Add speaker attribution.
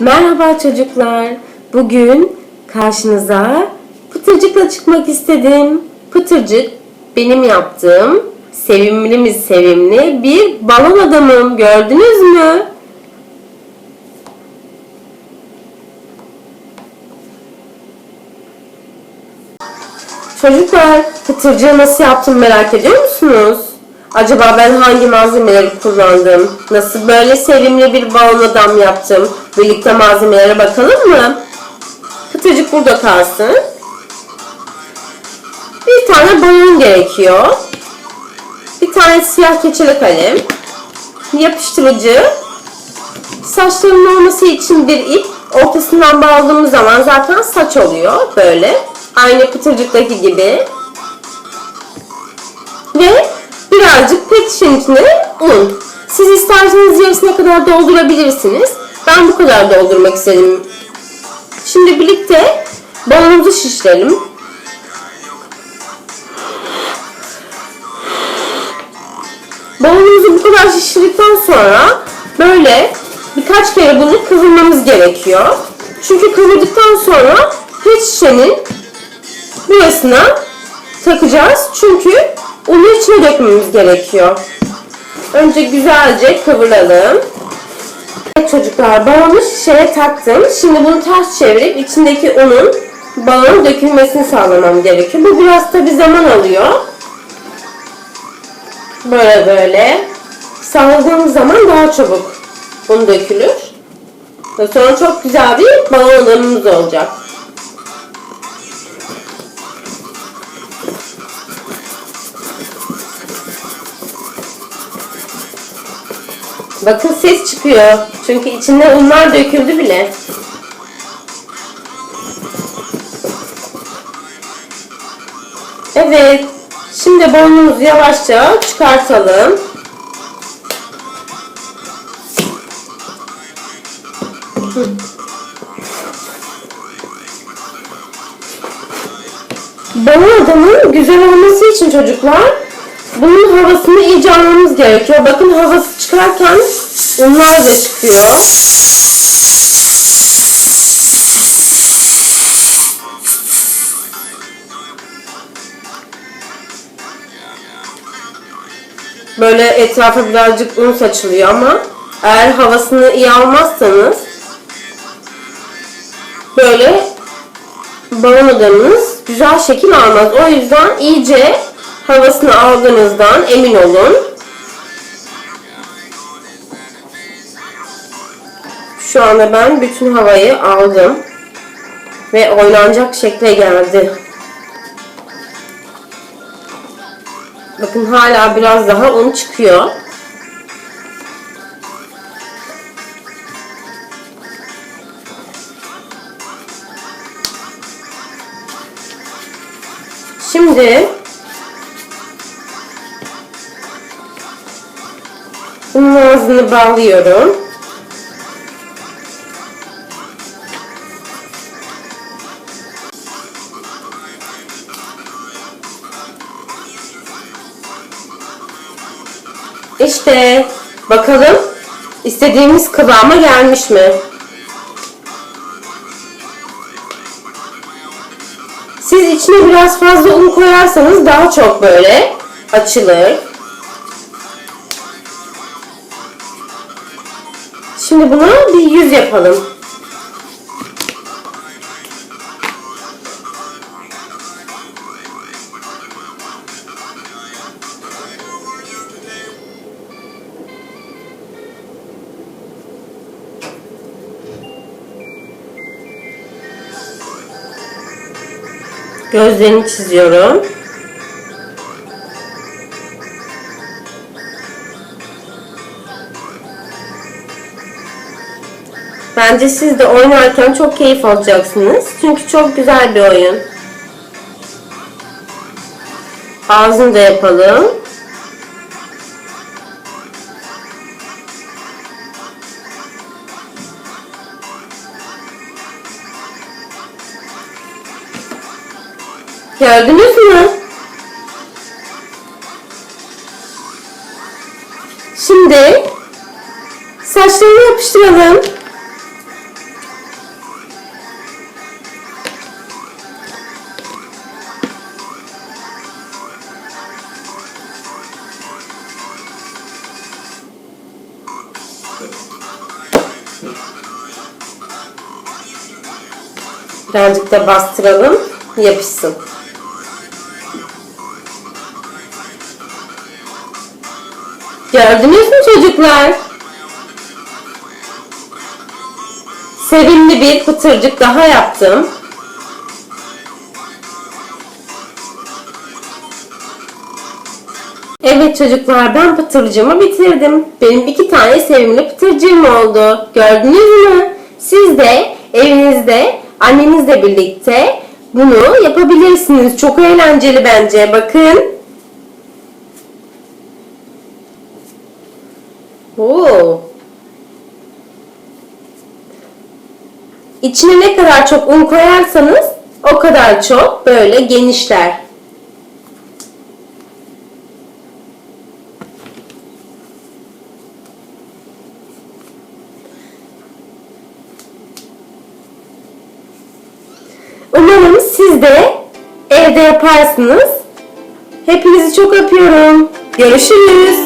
Speaker 1: Merhaba çocuklar. Bugün karşınıza Pıtırcık'la çıkmak istedim. Pıtırcık benim yaptığım sevimli mi sevimli bir balon adamım. Gördünüz mü? Çocuklar Pıtırcığı nasıl yaptım merak ediyor musunuz? Acaba ben hangi malzemeleri kullandım? Nasıl böyle sevimli bir balon adam yaptım? Birlikte malzemelere bakalım mı? Pıtırcık burada kalsın. Bir tane balon gerekiyor. Bir tane siyah keçeli kalem. Yapıştırıcı. Saçların olması için bir ip. Ortasından bağladığımız zaman zaten saç oluyor. Böyle. Aynı pıtırcıktaki gibi. Birazcık pet içine un. Siz isterseniz yarısına kadar doldurabilirsiniz. Ben bu kadar doldurmak istedim. Şimdi birlikte balonumuzu şişirelim. Balonumuzu bu kadar şişirdikten sonra böyle birkaç kere bunu kıvırmamız gerekiyor. Çünkü kıvırdıktan sonra pet şişenin burasına takacağız. Çünkü unu içine dökmemiz gerekiyor. Önce güzelce kıvıralım. Çocuklar balonu şişeye taktım. Şimdi bunu ters çevirip içindeki unun balona dökülmesini sağlamam gerekiyor. Bu biraz tabi zaman alıyor. Böyle böyle. Sağladığımız zaman daha çabuk un dökülür. Ve sonra çok güzel bir balon adamımız olacak. Bakın ses çıkıyor. Çünkü içinde unlar döküldü bile. Evet. Şimdi balonumuzu yavaşça çıkartalım. Balon adamın güzel olması için çocuklar bunun havasını iyice almamız gerekiyor. Bakın havası çıkarken unlar da çıkıyor. Böyle etrafa birazcık un saçılıyor ama eğer havasını iyi almazsanız böyle balon güzel şekil almaz. O yüzden iyice havasını aldığınızdan emin olun. Şu anda ben bütün havayı aldım. Ve oynanacak şekle geldi. Bakın hala biraz daha un çıkıyor. Şimdi bunun ağzını bağlıyorum. İşte bakalım istediğimiz kıvama gelmiş mi? Siz içine biraz fazla un koyarsanız daha çok böyle açılır. Şimdi buna bir yüz yapalım. Gözlerini çiziyorum. Bence siz de oynarken çok keyif alacaksınız. Çünkü çok güzel bir oyun. Ağzını da yapalım. Gördünüz mü? Şimdi saçlarını yapıştıralım. Birazcık da bastıralım. Yapışsın. Gördünüz mü çocuklar? Sevimli bir pıtırcık daha yaptım. Evet çocuklar ben pıtırcığımı bitirdim. Benim iki tane sevimli pıtırcığım oldu. Gördünüz mü? Siz de evinizde annenizle birlikte bunu yapabilirsiniz. Çok eğlenceli bence. Bakın. Oo. İçine ne kadar çok un koyarsanız o kadar çok böyle genişler. Umarım siz de evde yaparsınız. Hepinizi çok öpüyorum. Görüşürüz.